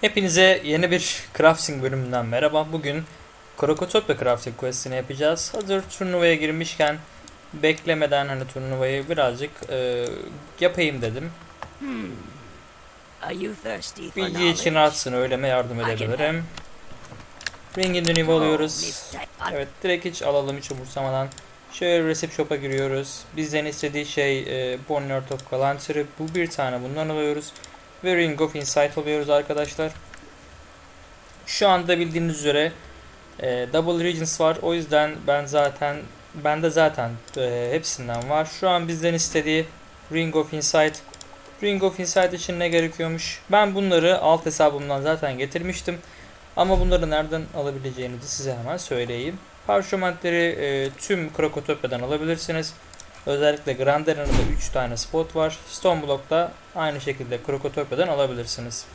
Hepinize yeni bir crafting bölümünden merhaba. Bugün Krokotopya crafting quest'ini yapacağız. Hazır turnuvaya girmişken beklemeden hani turnuvayı birazcık e, yapayım dedim. For Bilgi için artsın öyleme yardım edebilirim. Ringin dönüğü alıyoruz. Oh. Evet direkt hiç alalım hiç umursamadan. Şöyle Recipe Shop'a giriyoruz. Bizden istediği şey e, Boneyard of Galantry. Bu bir tane bundan alıyoruz. Ve Ring of Insight alıyoruz arkadaşlar. Şu anda bildiğiniz üzere e, Double Regions var. O yüzden ben zaten bende zaten e, hepsinden var. Şu an bizden istediği Ring of Insight. Ring of Insight için ne gerekiyormuş? Ben bunları alt hesabımdan zaten getirmiştim. Ama bunları nereden alabileceğinizi size hemen söyleyeyim. Parşömentleri e, tüm Krokotopya'dan alabilirsiniz. Özellikle Grand Arena'da 3 tane spot var. Stone Block'ta aynı şekilde Krokotopya'dan alabilirsiniz.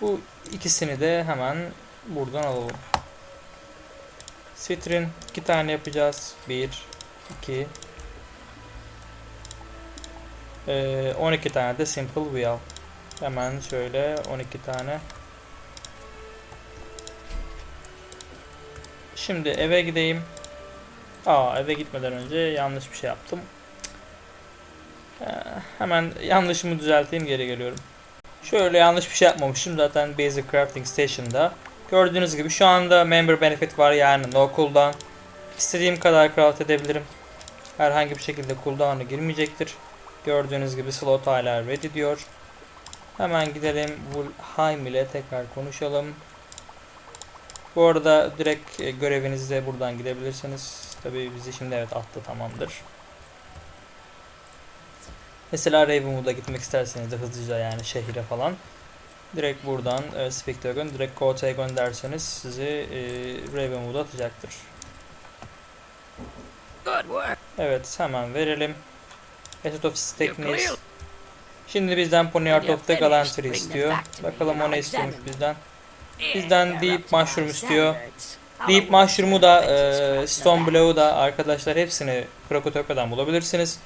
Bu ikisini de hemen buradan alalım. Citrin 2 tane yapacağız. 1 2 e, 12 tane de Simple Wheel. Hemen şöyle 12 tane Şimdi eve gideyim. Aa eve gitmeden önce yanlış bir şey yaptım. Ee, hemen yanlışımı düzelteyim geri geliyorum. Şöyle yanlış bir şey yapmamışım zaten Basic Crafting Station'da. Gördüğünüz gibi şu anda Member Benefit var yani no cooldown. İstediğim kadar craft edebilirim. Herhangi bir şekilde cooldown'a girmeyecektir. Gördüğünüz gibi slot hala ready diyor. Hemen gidelim Vulheim ile tekrar konuşalım. Bu arada direkt e, görevinizde buradan gidebilirsiniz. Tabii bizi şimdi evet attı tamamdır. Mesela Ravenwood'a gitmek isterseniz de hızlıca yani şehire falan. Direkt buradan e, Spectagon, direkt Kote'ye gönderseniz sizi e, Ravenwood'a atacaktır. Evet hemen verelim. Method of clear. Şimdi bizden Ponyard When of the Galantry istiyor. Bakalım o ne istiyormuş bizden. Bizden Deep Mushroom istiyor. Deep Mushroom'u da e, Stone Blow'u da arkadaşlar hepsini Krokotopya'dan bulabilirsiniz.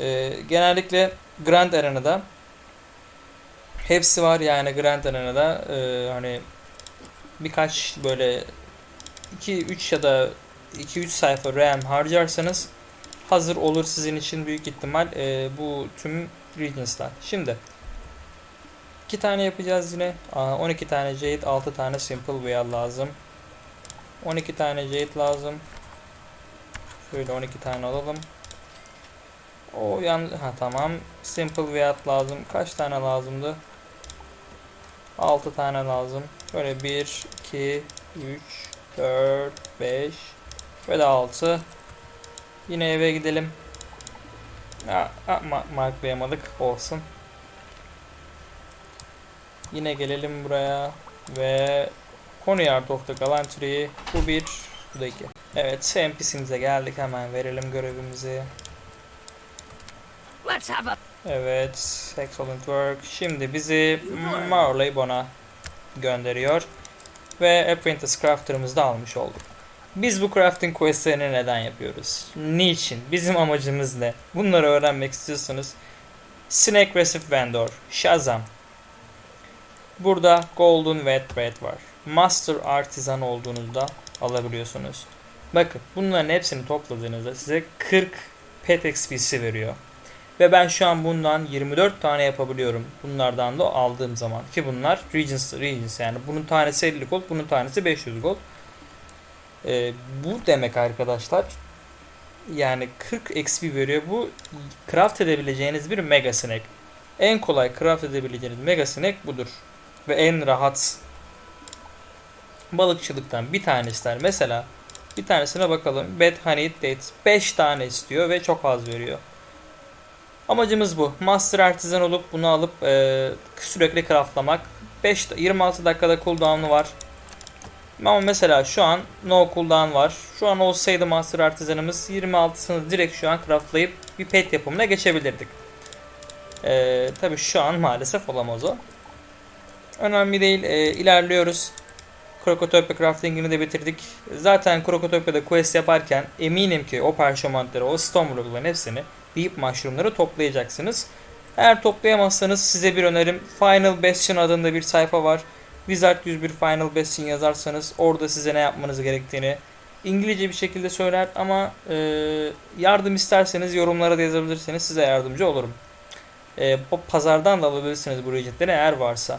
E, genellikle Grand Arena'da hepsi var yani Grand Arena'da e, hani birkaç böyle 2-3 ya da 2-3 sayfa RAM harcarsanız hazır olur sizin için büyük ihtimal e, bu tüm Regents'lar. Şimdi iki tane yapacağız yine. Aa, 12 tane Jade, 6 tane Simple Wheel lazım. 12 tane Jade lazım. Şöyle 12 tane alalım. O yan ha tamam. Simple Wheel lazım. Kaç tane lazımdı? 6 tane lazım. Böyle 1 2 3 4 5 ve de 6. Yine eve gidelim. Ya, ya, ma- marklayamadık. Olsun. Yine gelelim buraya ve Ponyard of the Galantry. Bu bir, bu da iki. Evet, NPC'mize geldik. Hemen verelim görevimizi. Let's have a Evet, excellent work. Şimdi bizi Marley Bon'a gönderiyor. Ve Apprentice Crafter'ımızı da almış olduk. Biz bu crafting questlerini neden yapıyoruz? Niçin? Bizim amacımız ne? Bunları öğrenmek istiyorsanız Snake Recipe Vendor, Shazam. Burada Golden Wet Bread var. Master Artisan olduğunuzda alabiliyorsunuz. Bakın bunların hepsini topladığınızda size 40 pet XP'si veriyor. Ve ben şu an bundan 24 tane yapabiliyorum. Bunlardan da aldığım zaman. Ki bunlar Regions, Regions yani. Bunun tanesi 50 gold, bunun tanesi 500 gold. Ee, bu demek arkadaşlar. Yani 40 XP veriyor. Bu craft edebileceğiniz bir mega snack. En kolay craft edebileceğiniz mega snack budur. Ve en rahat balıkçılıktan bir tane ister. Mesela bir tanesine bakalım. Bad Honey Dates 5 tane istiyor ve çok az veriyor. Amacımız bu. Master Artisan olup bunu alıp e, sürekli craftlamak. 5 26 dakikada cooldown'u var. Ama mesela şu an no cooldown var. Şu an olsaydı Master Artisan'ımız 26'sını direkt şu an craftlayıp bir pet yapımına geçebilirdik. E, Tabi şu an maalesef olamaz o. Önemli değil. E, ilerliyoruz. Krokotopya crafting'ini de bitirdik. Zaten Krokotopya'da quest yaparken eminim ki o parşömentleri, o block'ların hepsini Deep Mushroom'ları toplayacaksınız. Eğer toplayamazsanız size bir önerim Final Bastion adında bir sayfa var. Wizard 101 Final Bastion yazarsanız orada size ne yapmanız gerektiğini İngilizce bir şekilde söyler ama e, yardım isterseniz yorumlara da yazabilirseniz size yardımcı olurum. E, pazardan da alabilirsiniz bu ücretleri eğer varsa.